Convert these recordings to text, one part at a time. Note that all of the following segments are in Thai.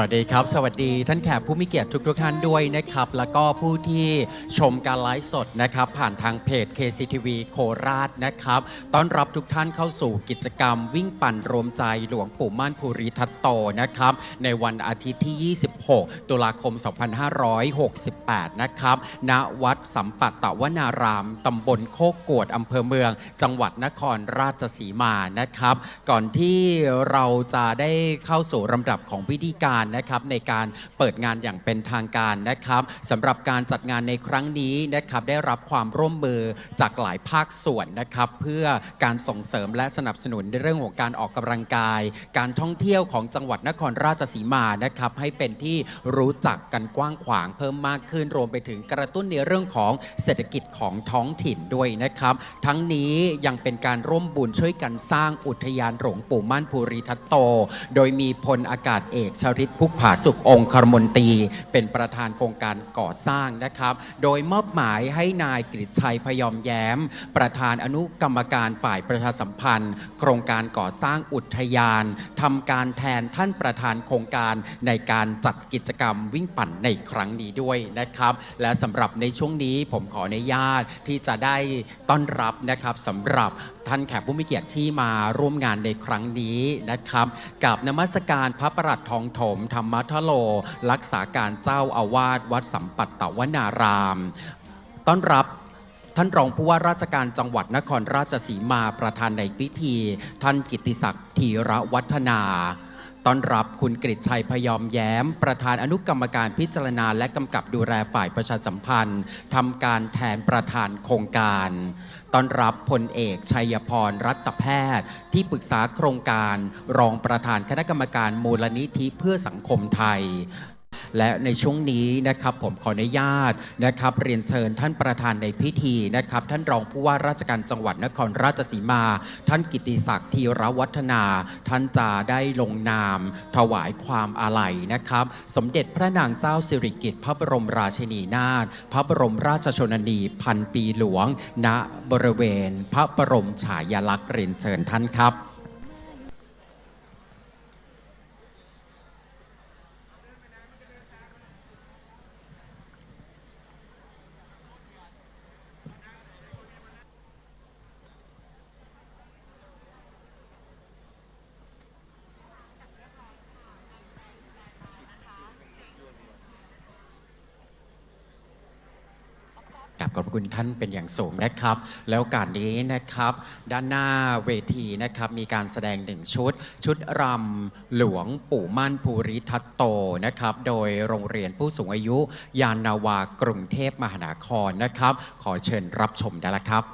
วัสดีครับ สวัสดีท่านแขกผู้มีเกียรติทุกทุกท่านด้วยนะครับ แล้วก็ผู้ที่ชมการไลฟ์สดนะครับ ผ่านทางเพจ KCTV โคราชนะครับต้อนรับทุกท่านเข้าสู่กิจกรรม วิ่งปั่นรวมใจหลวงปู่ม่านภูริทัตโตนะครับ ในวันอาทิตย์ที่ 26 ตุลาคม 2568 นะครับ ณ วัดสัมปัตตวนาราม ตำบลโคกกวดอำเภอเมือง จังหวัดนครราชสีมานะครับ ก่อนที่เราจะได้เข้าสู่ลำดับของพิธีการนะครับในการเปิดงานอย่างเป็นทางการนะครับสำหรับการจัดงานในครั้งนี้นะครับได้รับความร่วมมือจากหลายภาคส่วนนะครับเพื่อการส่งเสริมและสนับสนุนในเรื่องของการออกกำลังกาย การท่องเที่ยวของจังหวัดนครราชสีมานะครับให้เป็นที่รู้จักกันกว้างขวางเพิ่มมากขึ้นรวมไปถึงกระตุ้นในเรื่องของเศรษฐกิจของท้องถิ่นด้วยนะครับ ทั้งนี้ยังเป็นการร่วมบุญช่วยกันสร้างอุทยานหลวงปู่มั่นภูริทัตโต โดยมีพลอากาศเอกชริตพุกผาสุของค์คารมนตรีเป็นประธานโครงการก่อสร้างนะครับ โดยมอบหมายให้นายกฤษชัยพยอมแย้ม ประธานอนุกรรมการฝ่ายประชาสัมพันธ์ โครงการก่อสร้างอุทยานทำการแทนท่านประธานโครงการในการจัดกิจกรรมวิ่งปั่นในครั้งนี้ด้วยนะครับ และสำหรับในช่วงนี้ผมขออนุญาตที่จะได้ต้อนรับนะครับสำหรับ ท่านแขกผู้มีเกียรติที่มาร่วมงานในครั้งนี้นะครับ กับนมัสการพระประหลัดทองถมธรรมทโล รักษาการเจ้าอาวาสวัดสัมปัตตวนาราม ต้อนรับท่านรองผู้ว่าราชการจังหวัดนครราชสีมาประธานในพิธี ท่านกิติศักดิ์ธีระวัฒนา ต้อนรับคุณกฤษชัยพยอมแย้ม ประธานอนุกรรมการพิจารณาและกำกับดูแลฝ่ายประชาสัมพันธ์ทำการแทนประธานโครงการ ต้อนรับพลเอกชัยพรรัตแพทย์ ที่ปรึกษาโครงการ รองประธานคณะกรรมการมูลนิธิเพื่อสังคมไทย และในช่วงนี้นะครับผมขออนุญาตนะครับเรียนเชิญท่านประธานในพิธีนะครับ ท่านรองผู้ว่าราชการจังหวัดนครราชสีมา ท่านกิติศักดิ์ธีรวัฒนา ท่านจะได้ลงนาม ถวายความอาลัยนะครับ สมเด็จพระนางเจ้าสิริกิติ์พระบรมราชินีนาถพระบรมราชชนนีพันปีหลวง ณบริเวณ พระบรมฉายาลักษณ์เรียนเชิญท่านครับ กับขอบพระ คุณท่านเป็นอย่างสูงนะครับ แล้วการนี้นะครับ ด้านหน้าเวทีนะครับมีการแสดงหนึ่งชุด ชุดรำหลวงปู่มั่นภูริทัตโตนะครับ โดยโรงเรียนผู้สูงอายุ ยานนาวากรุงเทพมหานครนะครับ ขอเชิญรับชมได้ละครับ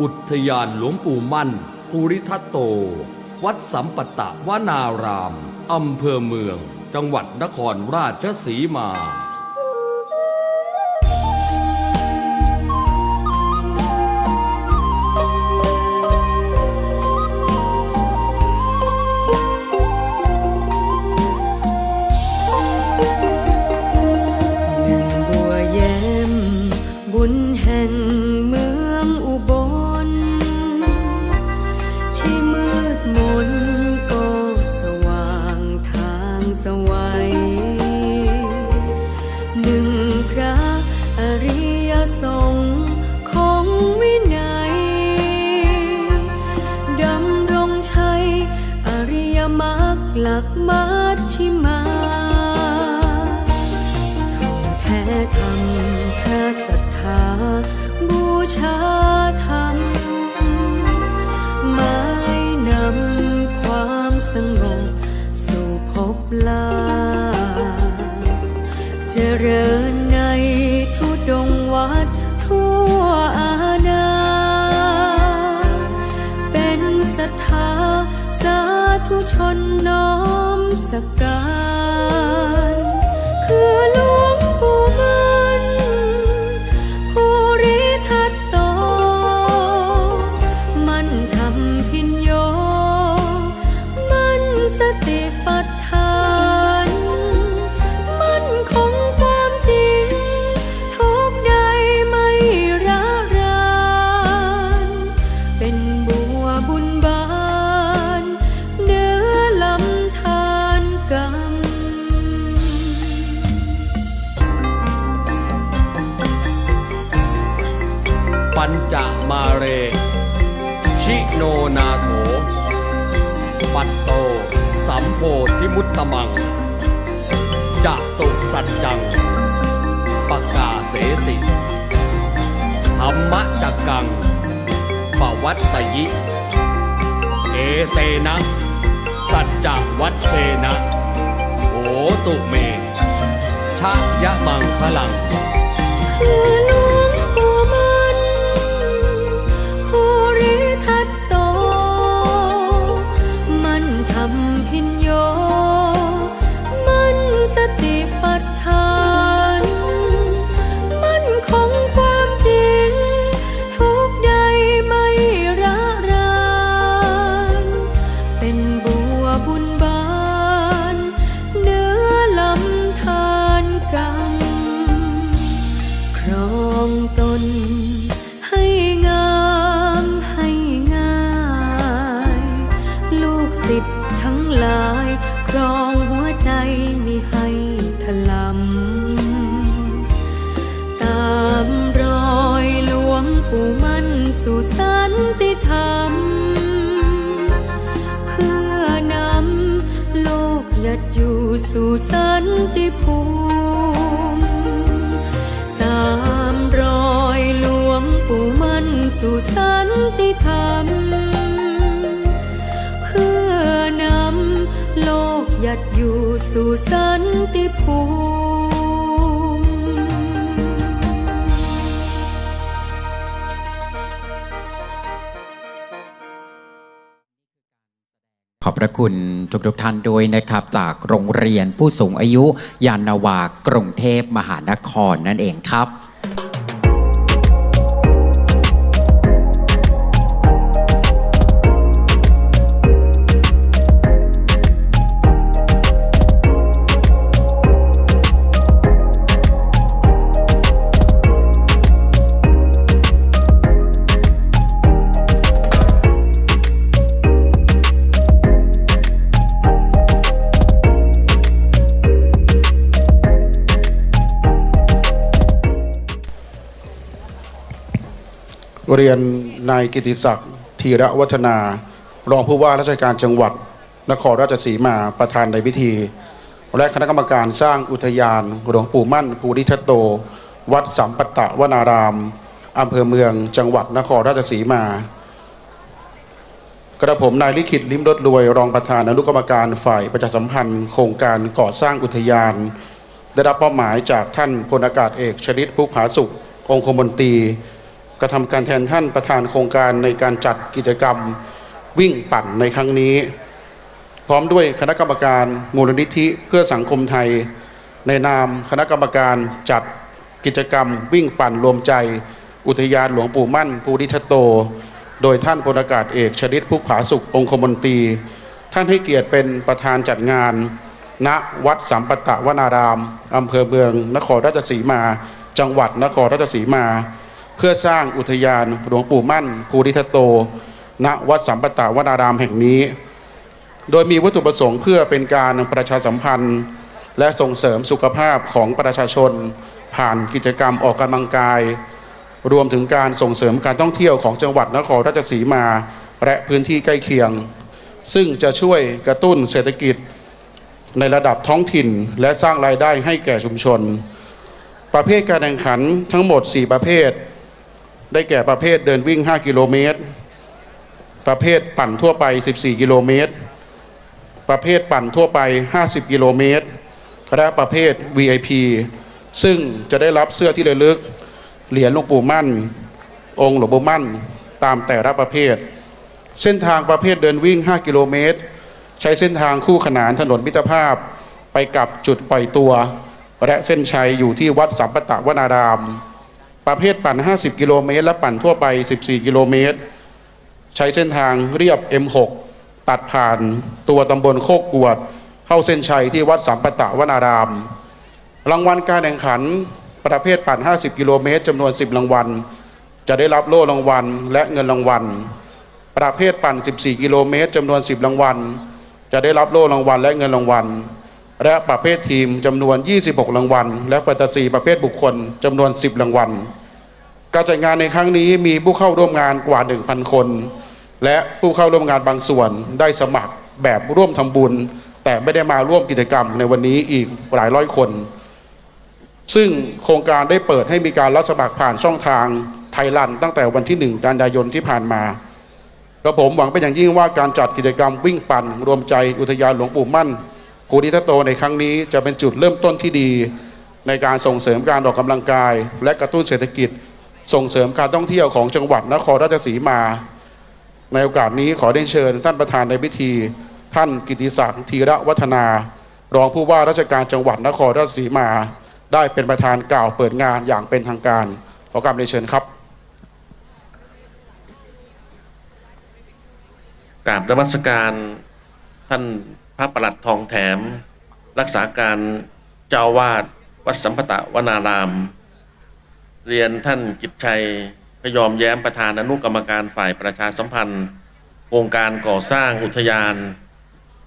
อุทยานหลวงปู่มั่นภูริทัตโต วัดสัมปตะวนาราม อำเภอเมือง จังหวัดนครราชสีมา ดทั่วอาณาเป็นศรัทธาสาธุชนน้อมสักการ โนนาโถ ปัตโต สัมโพธิมุตตมัง จะตุสัจจังปะกาเสติธรรมะจักกัง ปวัตตยิ เอเตนะ สัจจวัตเชนะโหตุเม ชะยะมังคลังคือ สู่สันติธรรม เพื่อนำโลกหยัดอยู่สู่สันติภูมิ ตามรอยหลวงปู่มั่นสู่สันติธรรม เพื่อนำโลกหยัดอยู่สู่สันติภูมิ ระคุณทุกทุกท่านด้วยนะครับ จากโรงเรียนผู้สูงอายุยานนาวากรุงเทพมหานครนั่นเองครับ เรียนนายกิติศักดิ์ธีระวัฒนา รองผู้ว่าราชการจังหวัด นครราชสีมาประธานในพิธี และคณะกรรมการสร้างอุทยานหลวงปู่มั่นภูริทัตโต วัดสัมปตะวนารามอำเภอเมืองจังหวัดนครราชสีมา กระผมนายลิขิตลิมรถรวย รองประธานอนุกรรมการฝ่ายประชาสัมพันธ์ โครงการก่อสร้างอุทยาน ได้รับมอบหมายจากท่านพลอากาศเอกชนิดภูผาสุของคมนตรี ระทำการแทนท่านประธานโครงการในการจัดกิจกรรมวิ่งปั่นในครั้งนี้ พร้อมด้วยคณะกรรมการมูลนิธิเพื่อสังคมไทย ในนามคณะกรรมการจัดกิจกรรมวิ่งปั่นรวมใจ อุทยานหลวงปู่มั่นภูริทโต โดยท่านพลอากาศเอกชนิดภูผาสุของคมนตรี ท่านให้เกียรติเป็นประธานจัดงาน ณวัดสัมปตะวนารามอำเภอเมือง นครราชสีมา จังหวัดนครราชสีมา เพื่อสร้างอุทยานหลวงปู่มั่นภูริทัตโต ณวัดสัมปตะวนารามแห่งนี้ โดยมีวัตถุประสงค์เพื่อเป็นการประชาสัมพันธ์ และส่งเสริมสุขภาพของประชาชน ผ่านกิจกรรมออกกำลังกาย รวมถึงการส่งเสริมการท่องเที่ยวของจังหวัดนครราชสีมา และพื้นที่ใกล้เคียง ซึ่งจะช่วยกระตุ้นเศรษฐกิจในระดับท้องถิ่นและสร้างรายได้ให้แก่ชุมชน ประเภทการแข่งขันทั้งหมด 4 ประเภท ได้แก่ประเภทเดินวิ่ง 5 กิโลเมตร ประเภทปั่นทั่วไป 14 กิโลเมตร ประเภทปั่นทั่วไป 50 กิโลเมตรและประเภท VIP ซึ่งจะได้รับเสื้อที่ระลึก เหรียญหลวงปู่มั่น องค์หลวงปู่มั่น ตามแต่ละประเภท เส้นทางประเภทเดินวิ่ง 5 กิโลเมตร ใช้เส้นทางคู่ขนานถนนมิตรภาพไปกับจุดปล่อยตัว และเส้นชัยอยู่ที่วัดสัมปตะวนาราม ประเภทปั่น 50 กิโลเมตรและปั่นทั่วไป 14 กิโลเมตร ใช้เส้นทางเรียบ M6 ตัดผ่านตัวตำบลโคกกวด เข้าเส้นชัยที่วัดสัมปตะวนาราม รางวัลการแข่งขันประเภทปั่น 50 กิโลเมตรจำนวน 10 รางวัล จะได้รับโล่รางวัลและเงินรางวัล ประเภทปั่น 14 กิโลเมตรจำนวน 10 รางวัล จะได้รับโล่รางวัลและเงินรางวัล และประเภททีมจำนวน 26 รางวัล และแฟนตาซีประเภทบุคคลจำนวน 10 รางวัล การจัดงานในครั้งนี้มีผู้เข้าร่วมงานกว่า 1,000 คน และผู้เข้าร่วมงานบางส่วนได้สมัครแบบร่วมทำบุญ แต่ไม่ได้มาร่วมกิจกรรมในวันนี้อีกหลายร้อยคน ซึ่งโครงการได้เปิดให้มีการรับสมัครผ่านช่องทางไทยรันตั้งแต่วันที่ 1 กันยายนที่ผ่านมากระผมหวังเป็นอย่างยิ่งว่าการจัดกิจกรรมวิ่งปั่น รวมใจอุทยานหลวงปู่มั่น ภูริทัตโตในครั้งนี้จะเป็นจุดเริ่มต้นที่ดี ในการส่งเสริมการออกกำลังกาย และกระตุ้นเศรษฐกิจ ส่งเสริมการท่องเที่ยวของจังหวัดนครราชสีมา ในโอกาสนี้ขอได้เชิญท่านประธานในพิธี ท่านกิติศักดิ์ธีระวัฒนา รองผู้ว่าราชการจังหวัดนครราชสีมา ได้เป็นประธานกล่าวเปิดงานอย่างเป็นทางการขอกราบเรียนเชิญครับกราบนมัสการ ท่านพระประหลัดทองแถม รักษาการเจ้าวาดวัดสัมปตะวนาราม เรียนท่านกิจชัยพยอมแย้มประธานอนุกรรมการฝ่ายประชาสัมพันธ์โครงการก่อสร้างอุทยาน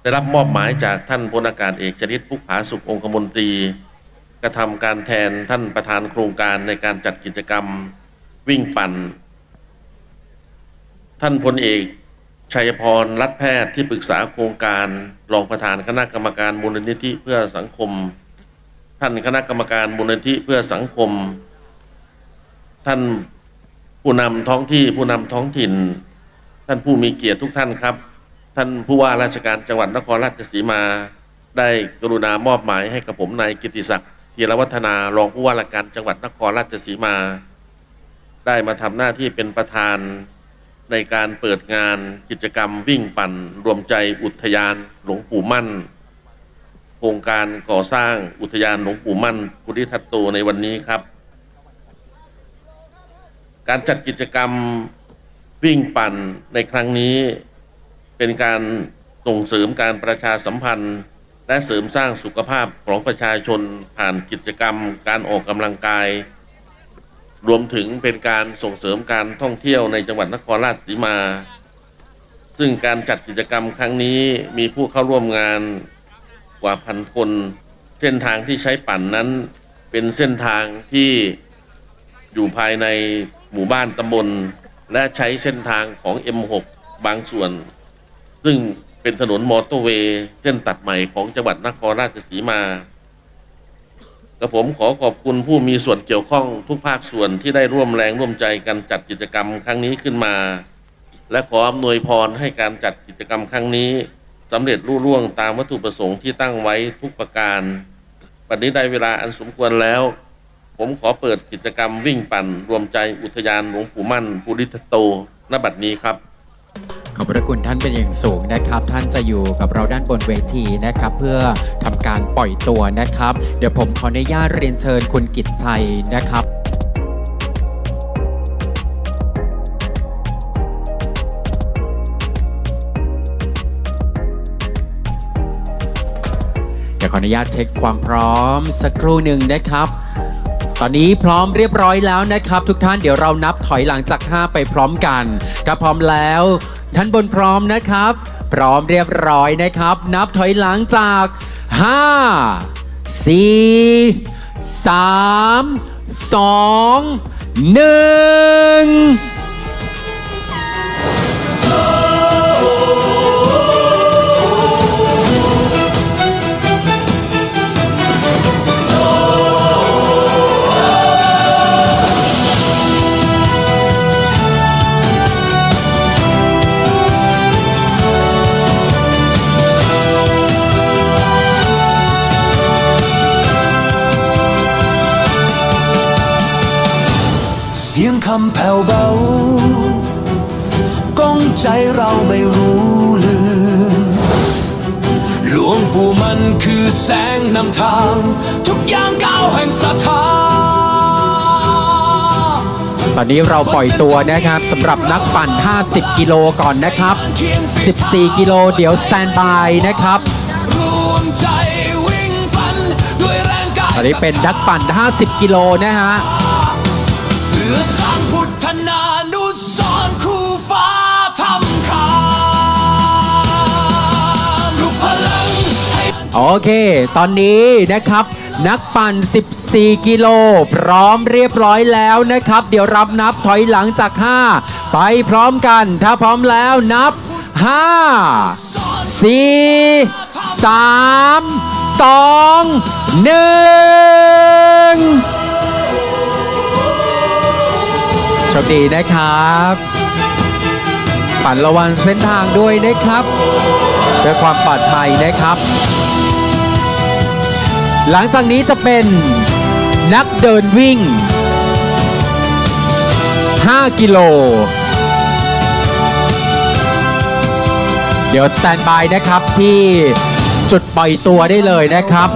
ได้รับมอบหมายจากท่านพลอากาศเอกชนิดพุกผาสุของคมนตรี กระทำการแทนท่านประธานโครงการในการจัดกิจกรรมวิ่งปั่น ท่านพลเอก ชัยพรรัฐแพทย์ที่ปรึกษาโครงการรองประธานคณะกรรมการมูลนิธิเพื่อสังคม ท่านคณะกรรมการมูลนิธิเพื่อสังคม ท่านผู้นำท้องที่ผู้นำท้องถิ่น ท่านผู้มีเกียรติทุกท่านครับ ท่านผู้ว่าราชการจังหวัดนครราชสีมา ได้กรุณามอบหมายให้กับผมนายกิติศักดิ์ธีรวัฒนารองผู้ว่าราชการจังหวัดนครราชสีมา ได้มาทำหน้าที่เป็นประธาน ในการเปิดงานกิจกรรมวิ่งปั่น รวมใจอุทยานหลวงปู่มั่น โครงการก่อสร้างอุทยานหลวงปู่มั่นพุทธิทัตโตในวันนี้ครับ การจัดกิจกรรมวิ่งปั่นในครั้งนี้ เป็นการส่งเสริมการประชาสัมพันธ์ และเสริมสร้างสุขภาพของประชาชนผ่านกิจกรรม การออกกำลังกาย รวมถึงเป็นการส่งเสริมการท่องเที่ยวในจังหวัดนครราชสีมา ซึ่งการจัดกิจกรรมครั้งนี้มีผู้เข้าร่วมงานกว่าพันคน เส้นทางที่ใช้ปั่นนั้นเป็นเส้นทางที่อยู่ภายในหมู่บ้านตำบล และใช้เส้นทางของ M6 บางส่วน ซึ่งเป็นถนนมอเตอร์เวย์เส้นตัดใหม่ของจังหวัดนครราชสีมา กระผมขอขอบคุณผู้มีส่วนเกี่ยวข้องทุกภาคส่วนที่ได้ร่วมแรงร่วมใจกันจัดกิจกรรมครั้งนี้ขึ้นมา และขออำนวยพรให้การจัดกิจกรรมครั้งนี้สำเร็จรุ่ร่วงตามวัตถุประสงค์ที่ตั้งไว้ทุกประการปัจนี้ได้เวลาอันสมควรแล้ว ผมขอเปิดกิจกรรมวิ่งปั่น รวมใจอุทยานหลวงปู่มั่นภูริทัตโตณบัดนี้ครับ ขอบพระคุณท่านเป็นอย่างสูงนะครับ ท่านจะอยู่กับเราด้านบนเวทีนะครับ เพื่อทำการปล่อยตัวนะครับ เดี๋ยวผมขออนุญาตเรียนเชิญคุณกิตชัยนะครับเดี๋ยวขออนุญาตเช็คความพร้อมสักครู่หนึ่งนะครับ ตอนนี้พร้อมเรียบร้อยแล้วนะครับ ทุกท่านเดี๋ยวเรานับถอยหลังจาก 5 ไปพร้อมกันถ้าพร้อมแล้ว ท่านบนพร้อมนะครับ พร้อมเรียบร้อยนะครับ นับถอยหลังจาก 5 4 3 2 1 แผ่วเบาก้องใจเราไม่รู้ลืมหลวงปู่มันคือแสงนำทาง ทุกอย่างก้าวแห่งศรัทธาตอนนี้เราปล่อยตัวนะครับสำหรับนักปั่น 50 กิโลก่อนนะครับ 14 กิโลเดี๋ยวสแตนบายนะครับตอนนี้เป็นนักปั่น 50 กิโลนะฮะ โอเค ตอนนี้นะครับ นักปั่น 14 กิโล พร้อมเรียบร้อยแล้วนะครับ เดี๋ยวรับนับถอยหลังจาก 5 ไปพร้อมกัน ถ้าพร้อมแล้วนับ5สี่สามสองหนึ่งโชคดีนะครับ ปั่นระวังเส้นทางด้วยนะครับด้วยความปลอดภัยนะครับ หลังจากนี้จะเป็นนักเดินวิ่ง 5 กิโล เดี๋ยวสแตนบายนะครับที่จุดปล่อยตัวได้เลยนะครับ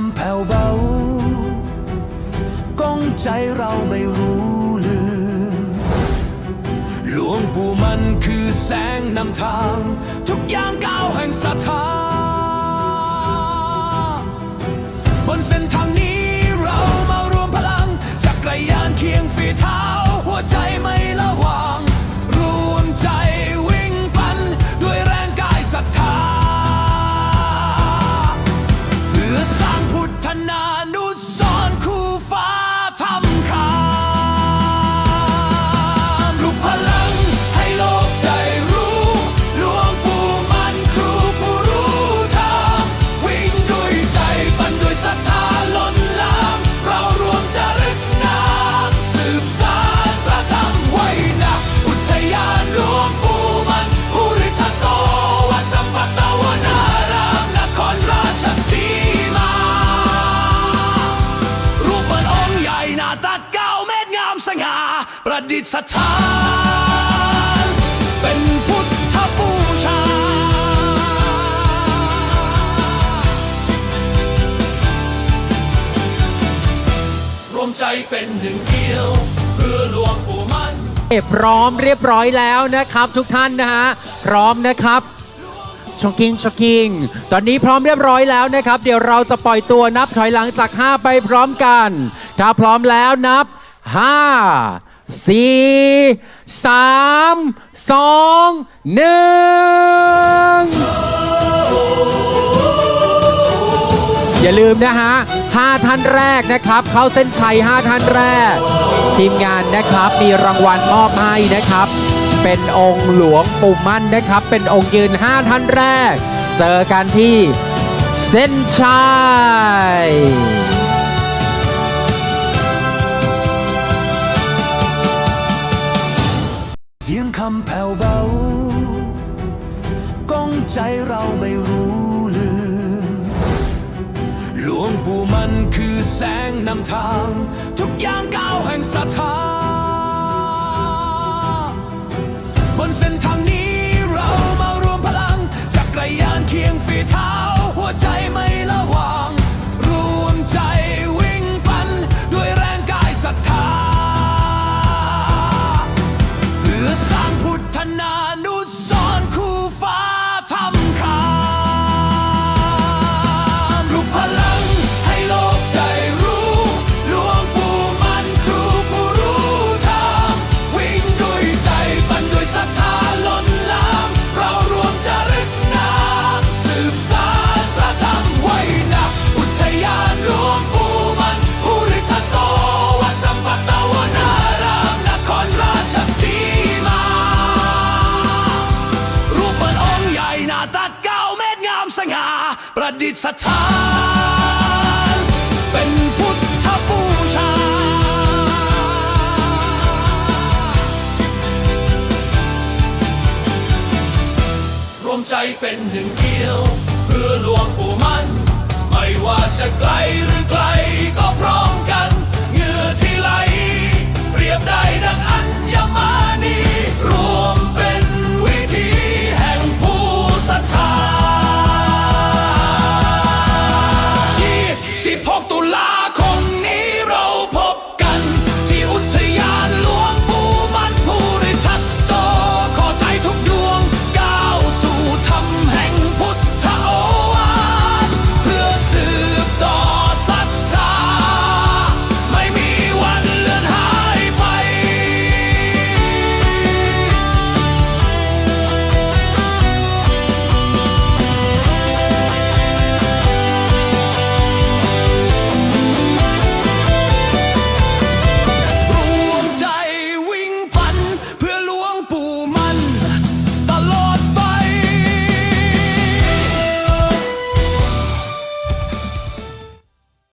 สียงแผ่วเบา ก้องใจเราไม่รู้ลืม หลวงปู่มันคือแสงนำทาง ทุกอย่างก้าวแห่งศรัทธา ดิษฐาน เป็นพุทธบูชา รวมใจเป็นหนึ่งเดียว เพื่อหลวงปู่มันพร้อมเรียบร้อยแล้วนะครับ ทุกท่านนะฮะพร้อมนะครับช็อกกิ้งช็อกกิ้งตอนนี้พร้อมเรียบร้อยแล้วนะครับ เดี๋ยวเราจะปล่อยตัวนับถอยหลังจาก 5 ไปพร้อมกัน ถ้าพร้อมแล้วนับ 5 4 3 2 1องหนึ่งอย่าลืมนะฮะ5ท่านแรกนะครับ เข้าเส้นชัย5ท่านแรก ทีมงานนะครับมีรางวัลมอบให้นะครับ เป็นองค์หลวงปู่มั่นนะครับ เป็นองค์ยืน5ท่านแรก เจอกันที่เส้นชัย สียงคำแผ่วเบา ก้องใจเราไม่รู้ลืม หลวงปู่มันคือแสงนำทาง ทุกอย่างก้าวแห่งศรัทธา บนเส้นทางนี้เรามารวมพลังจักรยานเคียงฝีเท้า ประดิษฐาน เป็นพุทธบูชา รวมใจเป็นหนึ่งเดียว เพื่อหลวงปู่มันไม่ว่าจะไกลหรือไกลก็พร้อมกันเงื่อที่ไหล เปรียบได้ดังอัญมณีรวม